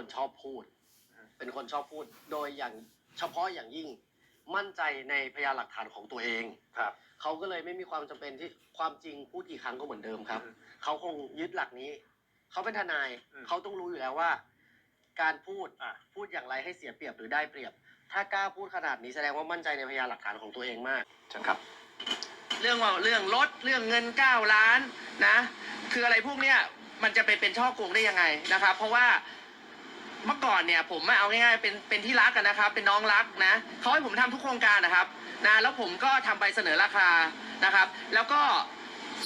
คนชอบพูด เป็นคนชอบพูด โดยอย่างเฉพาะอย่างยิ่งมั่นใจในพยานหลักฐานของตัวเองครับ เขาก็เลยไม่มีความจำเป็นที่ความจริงพูดกี่ครั้งก็เหมือนเดิมครับอืมเขาคงยึดหลักนี้ เขาเป็นทนาย อืม เขาต้องรู้อยู่แล้วว่า การพูดอะ พูดอย่างไรให้เสียเปรียบหรือได้เปรียบ ถ้ากล้าพูดขนาดนี้แสดงว่ามั่นใจในพยานหลักฐานของตัวเองมากเชิญครับ เรื่องว่าเรื่องรถเรื่องเงิน 9 ล้านนะ คืออะไรพวกเนี้ยมันจะไปเป็นช่อโกงได้ยังไงนะครับ เพราะว่า เมื่อก่อนเนี่ยผมเอาง่ายๆเป็นเป็นที่รักกันนะครับ เป็นน้องรักนะเขาให้ผมทำทุกโครงการนะครับนะแล้วผมก็ทำใบเสนอราคานะครับ แล้วก็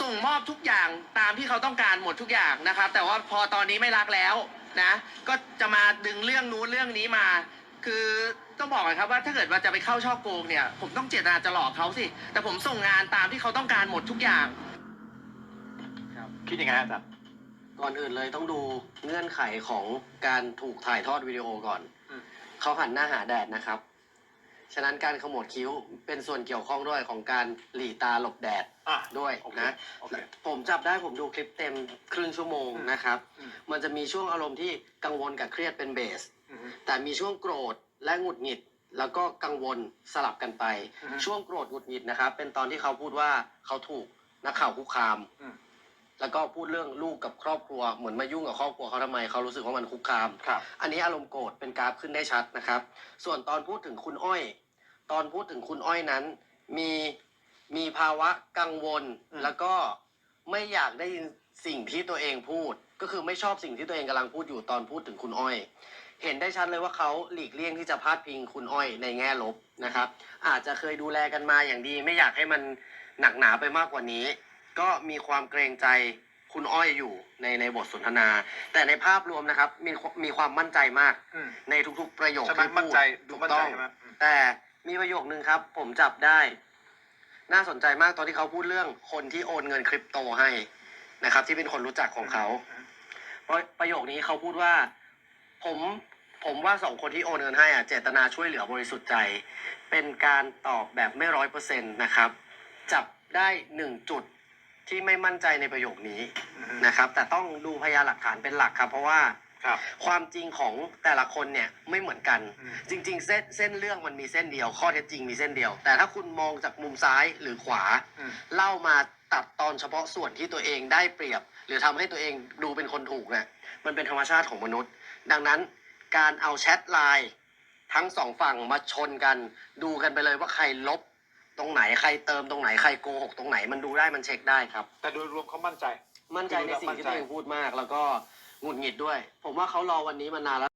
ส่งมอบทุกอย่างตามที่เขาต้องการหมดทุกอย่างนะครับ แต่ว่าพอตอนนี้ไม่รักแล้วนะ ก็จะมาดึงเรื่องนู้นเรื่องนี้มา คือต้องบอกเลยครับว่าถ้าเกิดว่าจะไปเข้าช่อโกงเนี่ย ผมต้องเจตนาจะหลอกเขาสิ แต่ผมส่งงานตามที่เขาต้องการหมดทุกอย่างคิดยังไงฮะอาจารย์ ก่อนอื่นเลยต้องดูเงื่อนไขของการถูกถ่ายทอดวิดีโอก่อนอืมเขาหันหน้าหาแดดนะครับ ฉะนั้นการขมวดคิ้วเป็นส่วนเกี่ยวข้องด้วยของการหลีตาหลบแดดอะ ด้วยโอเคนะ โอเค ผมจับได้ผมดูคลิปเต็มครึ่งชั่วโมงอืมนะครับ อืม มันจะมีช่วงอารมณ์ที่กังวลกับเครียดเป็นเบส อืมแต่มีช่วงโกรธและหงุดหงิด แล้วก็กังวลสลับกันไป อือฮึช่วงโกรธหงุดหงิดนะครับ เป็นตอนที่เขาพูดว่าเขาถูกนักข่าวคุกคาม อืม แล้วก็พูดเรื่องลูกกับครอบครัวเหมือนมายุ่งกับครอบครัวเขาทำไมเขารู้สึกว่ามันคุกคาม ครับ อันนี้อารมณ์โกรธเป็นกราฟขึ้นได้ชัดนะครับ ส่วนตอนพูดถึงคุณอ้อย ตอนพูดถึงคุณอ้อยนั้น มีมีภาวะกังวล อืม แล้วก็ไม่อยากได้ยินสิ่งที่ตัวเองพูด ก็คือไม่ชอบสิ่งที่ตัวเองกำลังพูดอยู่ตอนพูดถึงคุณอ้อย เห็นได้ชัดเลยว่าเขาหลีกเลี่ยงที่จะพาดพิงคุณอ้อยในแง่ลบนะครับ อาจจะเคยดูแลกันมาอย่างดี ไม่อยากให้มันหนักหนาไปมากกว่านี้ ก็มีความเกรงใจคุณอ้อยอยู่ในในบทสนทนา แต่ในภาพรวมนะครับ มีมีความมั่นใจมาก อืมในทุกๆประโยคใช่ไหมที่พูดมั่นใจดูถูกมั่นใจต้อง ใช่ไหมอืม แต่มีประโยคนึงครับ ผมจับได้ น่าสนใจมากตอนที่เขาพูดเรื่องคนที่โอนเงินคริปโตให้นะครับ ที่เป็นคนรู้จักของเขาเพราะประโยคนี้เขาพูดว่า ผมผมว่าสองคนที่โอนเงินให้อะเจตนาช่วยเหลือบริสุทธิ์ใจ เป็นการตอบแบบไม่ร้อยเปอร์เซ็นต์นะครับ จับได้หนึ่งจุด ที่ไม่มั่นใจในประโยคนี้อืมนะครับ แต่ต้องดูพยานหลักฐานเป็นหลักครับ เพราะว่าครับ ความจริงของแต่ละคนเนี่ยไม่เหมือนกัน อืม จริง ๆ เส้นเส้นเรื่องมันมีเส้นเดียว ข้อเท็จจริงมีเส้นเดียว แต่ถ้าคุณมองจากมุมซ้ายหรือขวา อืม เล่ามาตัดตอนเฉพาะส่วนที่ตัวเองได้เปรียบ หรือทำให้ตัวเองดูเป็นคนถูกเนี่ยมันเป็นธรรมชาติของมนุษย์ ดังนั้นการเอาแชทไลน์ทั้งสองฝั่งมาชนกัน ดูกันไปเลยว่าใครลบ ตรงไหนใครเติมตรงไหนใครโกหกตรงไหนมันดูได้มันเช็คได้ครับ แต่โดยรวมเขามั่นใจ มั่นใจในสิ่งที่ตัวเองพูดมาก แล้วก็หงุดหงิดด้วย ผมว่าเขารอวันนี้มานานแล้ว